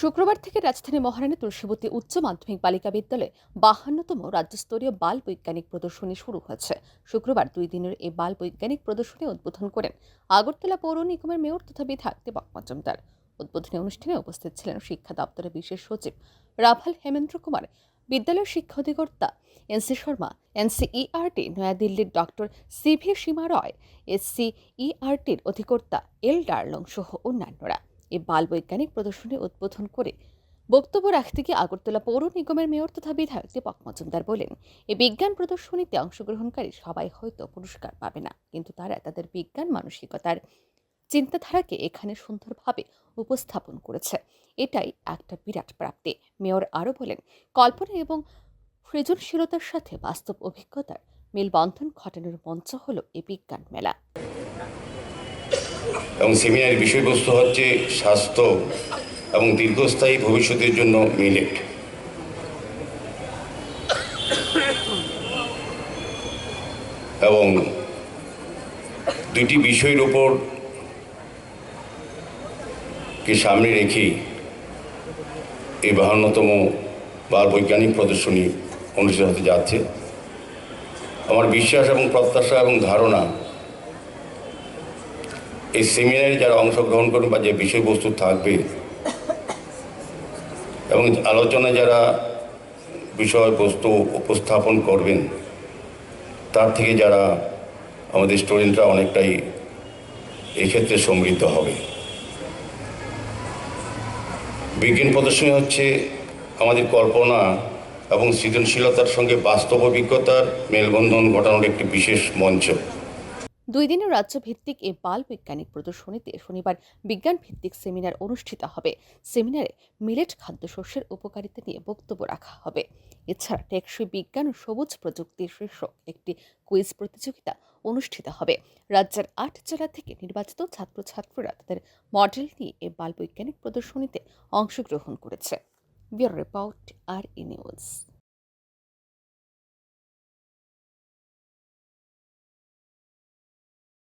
শুক্রবার থেকে রাজধানী মহারানী তুলসীবতী উচ্চ মাধ্যমিক বালিকা বিদ্যালয়ে বাহান্নতম রাজ্যস্তরীয় বাল বৈজ্ঞানিক প্রদর্শনী শুরু হয়েছে। শুক্রবার দুই দিনের এই বাল বৈজ্ঞানিক প্রদর্শনী উদ্বোধন করেন আগরতলা পৌর নিগমের মেয়র তথা বিধায়ক দেবক মজুমদার। উদ্বোধনী অনুষ্ঠানে উপস্থিত ছিলেন শিক্ষা দপ্তরের বিশেষ সচিব রাভাল হেমেন্দ্র কুমার, বিদ্যালয়ের শিক্ষা অধিকর্তা এনসি শর্মা এনসিইআরটি নয়াদিল্লির ডক্টর সিভি সীমা রয় এসসিইআরটির অধিকর্তা এল ডার্লং সহ অন্যান্যরা। এই বাল বৈজ্ঞানিক প্রদর্শনী উদ্বোধন করে বক্তব্য রাখতে গিয়ে আগরতলা পৌর নিগমের মেয়র তথা বিধায়ক দীপক মজুমদার বলেন এই বিজ্ঞান প্রদর্শনীতে অংশগ্রহণকারী সবাই হয়তো পুরস্কার পাবে না, কিন্তু তারা তাদের বিজ্ঞান মানসিকতার চিন্তাধারাকে এখানে সুন্দরভাবে উপস্থাপন করেছে। এটাই একটা বিরাট প্রাপ্তি। মেয়র আরও বলেন, কল্পনা এবং সৃজনশীলতার সাথে বাস্তব অভিজ্ঞতার মেলবন্ধন ঘটানোর মঞ্চ হলো এই বিজ্ঞান মেলা। এবং সেমিনারের বিষয়বস্তু হচ্ছে স্বাস্থ্য এবং দীর্ঘস্থায়ী ভবিষ্যতের জন্য মিলেট। এবং দুটি বিষয়ের উপর কে সামনে রেখেই এই বাহান্নতম বাল বৈজ্ঞানিক প্রদর্শনী অনুষ্ঠিত হতে যাচ্ছে। আমার বিশ্বাস এবং প্রত্যাশা এবং ধারণা এই সেমিনারে যারা অংশগ্রহণ করবেন বা যে বিষয়বস্তু থাকবে, এবং আলোচনায় যারা বিষয়বস্তু উপস্থাপন করবেন, তার থেকে যারা আমাদের স্টুডেন্টরা অনেকটাই এক্ষেত্রে সমৃদ্ধ হবে। বিজ্ঞান প্রদর্শনী হচ্ছে আমাদের কল্পনা এবং সৃজনশীলতার সঙ্গে বাস্তব অভিজ্ঞতার মেলবন্ধন ঘটানোর একটি বিশেষ মঞ্চ। দুই দিনের রাজ্য ভিত্তিক এই বাল বৈজ্ঞানিক প্রদর্শনীতে শনিবার বিজ্ঞান ভিত্তিক সেমিনার অনুষ্ঠিত হবে। সেমিনারে মিলেট খাদ্যশস্যের উপকারিতা নিয়ে বক্তব্য রাখা হবে। এছাড়া টেকসই বিজ্ঞান ও সবুজ প্রযুক্তির শীর্ষক একটি কুইজ প্রতিযোগিতা অনুষ্ঠিত হবে। রাজ্যের আট জেলা থেকে নির্বাচিত ছাত্রছাত্রীরা তাদের মডেল নিয়ে এ বাল বৈজ্ঞানিক প্রদর্শনীতে অংশগ্রহণ করেছে। ব্যুরো রিপোর্ট আর ই নিউজ।